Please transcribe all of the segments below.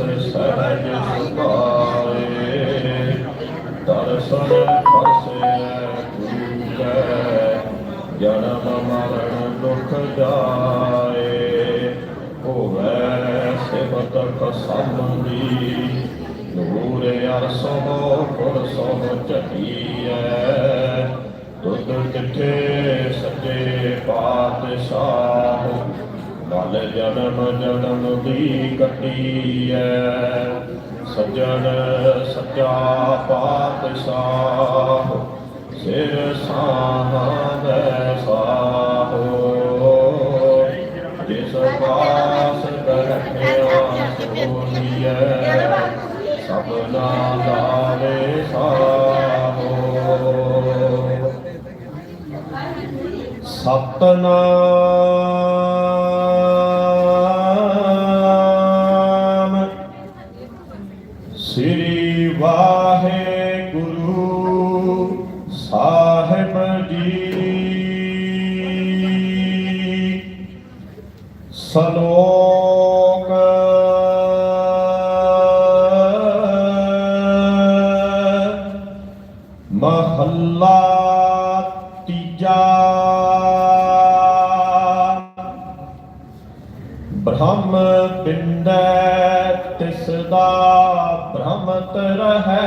ਸਹਿਜ ਸੁਭਾਏ ਦਰਸ਼ਨ ਪਰਸੇ ਗੁਰੂ ਜਨਮ ਮਰਨ ਦੁਖ ਜਾਏ ਹੋਵੇ ਸਿਵਤ ਖਸਮਦੀ ਨੂਰ ਅਰਸੋ ਪੁਰ ਸੋ ਚਟੀਐ ਤੁਧ ਕਿਥੇ ਸੱਚੇ ਪਾਤਸ਼ਾਹ ਮਲ ਜਨਮ ਜਨਮ ਦੀ ਕੱਟੀਐ। ਸੱਜਣ ਸੱਚਾ ਪਾਤਸ਼ਾਹ, ਸਿਰ ਸਾਹੈ ਸਾਹੋ। ਜਿਸ ਪਾਸ ਬਰਖਿਆ ਸੋਨੀਐ ਸਭਨਾ ਲਾਵੇ ਸਾਹੋ। ਸਤਨਾਮ ਬ੍ਰਹਮ ਪਿੰਡੈ, ਤਿਸ ਦਾ ਭ੍ਰਮਤ ਰਹੈ।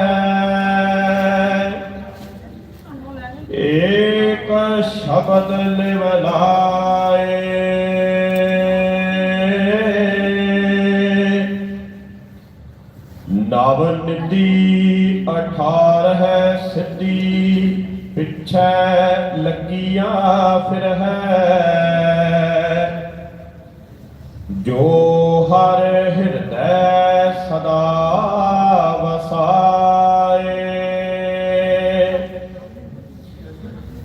ਏਕ ਸ਼ਬਦ ਲਿਵ ਨਵ ਨਿਧੀ ਅਠਾਰ ਹੈ ਸਿੱਧੀ, ਪਿੱਛੇ ਲੱਗੀਆਂ ਫਿਰ ਹੈ ਜੋ ਹਰ ਹਿਰਦੈ ਸਦਾ ਵਸਾਏ।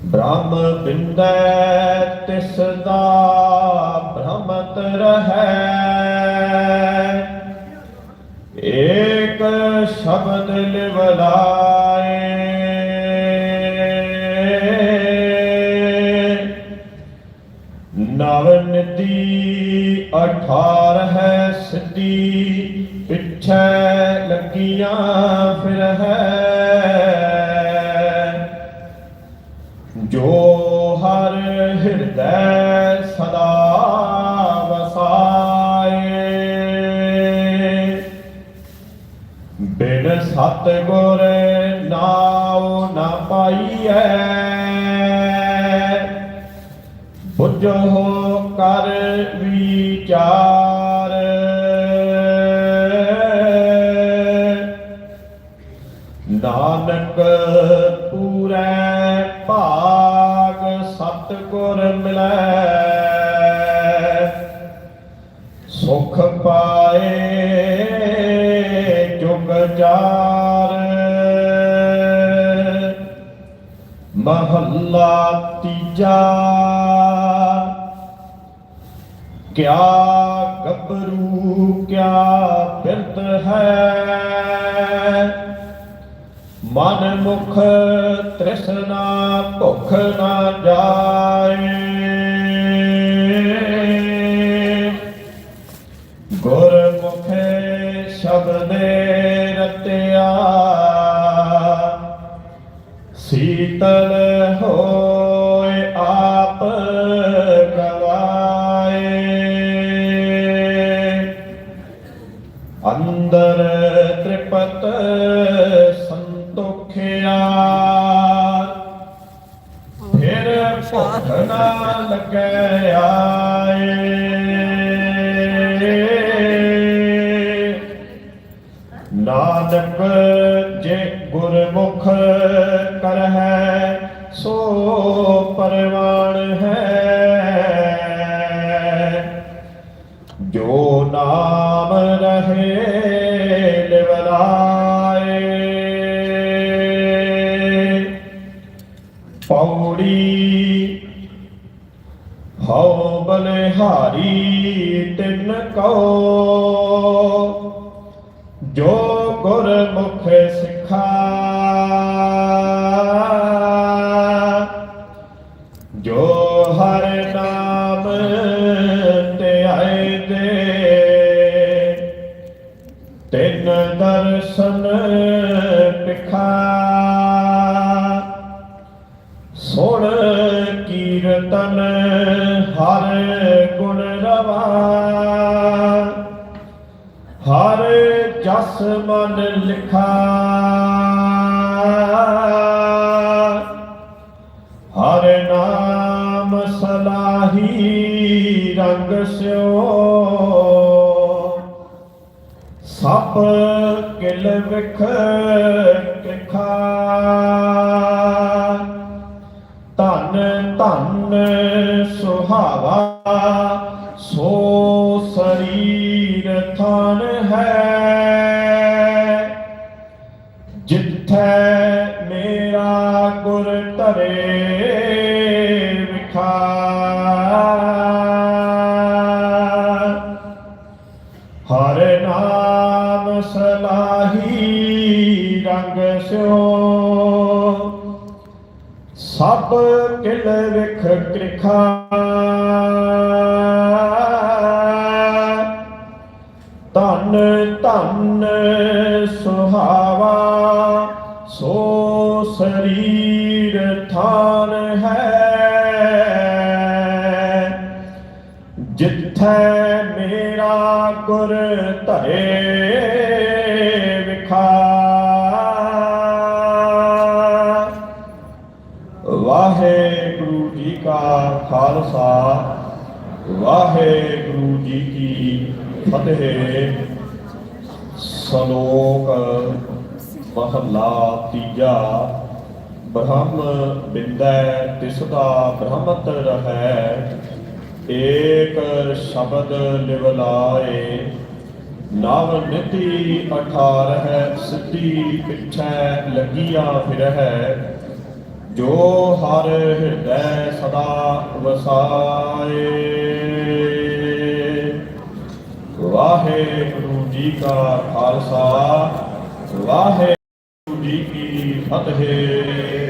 ਬ੍ਰਹਮ ਬਿੰਦੈ ਤਿਸ ਦਾ ਭ੍ਰਮਤ ਰਹੈ। ਏਕ ਸ਼ਬਦ ਲਿਵ ਨਵ ਨਿਧੀ ਅਠਾਰ ਹੈ ਸਿੱਧੀ ਪਿਛੈ ਲੱਗੀਆਂ ਫਿਰ ਹੈ। ਜੋ ਹਰ ਹਿਰਦੈ ਸਦਾ ਵਸਾਏ, ਬਿਨ ਸਤ ਗੁਰ ਨਾਉ ਨਾ ਪਾਈਐ। ਬੁੱਝੋ ਕਰ ਵਿਚਾਰ। ਨਾਨਕ ਪੂਰੈ ਭਾਗ ਸਤਿਗੁਰ ਮਿਲੈ। ਸੁਖ ਪਾਏ ਜੁਗ ਜਾਰ ਮਹੱਲਾ ਤੀਜਾ ਕਿਆ ਗੱਭਰੂ ਕਿਆ ਬਿਰਤ ਹੈ? ਮਨ ਮੁਖ ਤ੍ਰਿਸ਼ਨਾ ਭੁਖ ਨਾ ਜਾ ਤ੍ਰਿਪਤ ਸੰਤੋਖਿਆ ਫਿਰ ਭੁੱਖ ਨਾ ਲੱਗੈ ਆਏ। ਨਾਨਕ ਜੇ ਗੁਰਮੁਖ ਕਰਹਿ ਸੋ ਪਰਵਾਣ ਹੈ। ਪੌੜੀ ਹਉ ਬਲਿਹਾਰੀ ਤਿਨ ਕਉ। ਜੋ ਗੁਰਮੁਖ ਸਿਖਾ। ਜੋ ਸੁਣ ਕੀਰਤਨ ਹਰ ਗੁਣ ਰਵਾ। ਹਰ ਜਸ ਮਨ ਲਿਖਾ। ਹਰ ਨਾਮ ਸਲਾਹੀ ਰੰਗ ਸਿਓ। ਸਭ ਕਿਲ ਵਿਖ ਕਿਖਾ। ਧਨ ਸੁਹਾਵਾ, ਸੋ ਸਰੀਰ ਥਨ ਹੈ। ਜਿੱਥੈ ਮੇਰਾ ਗੁਰ ਧਰੇ ਵਿਖਾ। ਹਰ ਨਾਮ ਸਲਾਹੀ ਰੰਗ ਸਿਓ ਸਭ ਕਿਲ ਵਿਖ ਕ੍ਰਿਖਾ ਧਨ ਧਨ ਸੁਹਾਵਾ, ਸੋ ਸਰੀਰ ਥਾਨ ਹੈ। ਜਿੱਥੈ ਮੇਰਾ ਗੁਰ ਧਰੇ ਵਾਹਿਗੁਰੂ ਜੀ ਕਾ ਖਾਲਸਾ, ਵਾਹਿਗੁਰੂ ਜੀ ਕੀ ਫਤਿਹ। ਸ਼ਲੋਕ ਮਹਲਾ ਤੀਜਾ, ਬ੍ਰਹਮ ਬਿੰਦੈ ਤਿਸ ਬ੍ਰਹਮਤ ਰਹੈ, ਏਕ ਸ਼ਬਦ ਲਿਵਲਾਏ। ਨਵ ਨਿਤੀ ਅਠਾਰ ਹੈ ਸਿੱਧੀ ਪਿਛੈ ਲੱਗੀਆਂ ਫਿਰਹਿ। ਜੋ ਹਰ ਹਿਰਦੈ ਸਦਾ ਵਸਾਏ। ਵਾਹਿਗੁਰੂ ਜੀ ਕਾ ਖਾਲਸਾ ਵਾਹਿਗੁਰੂ ਜੀ ਕੀ ਫਤਿਹ।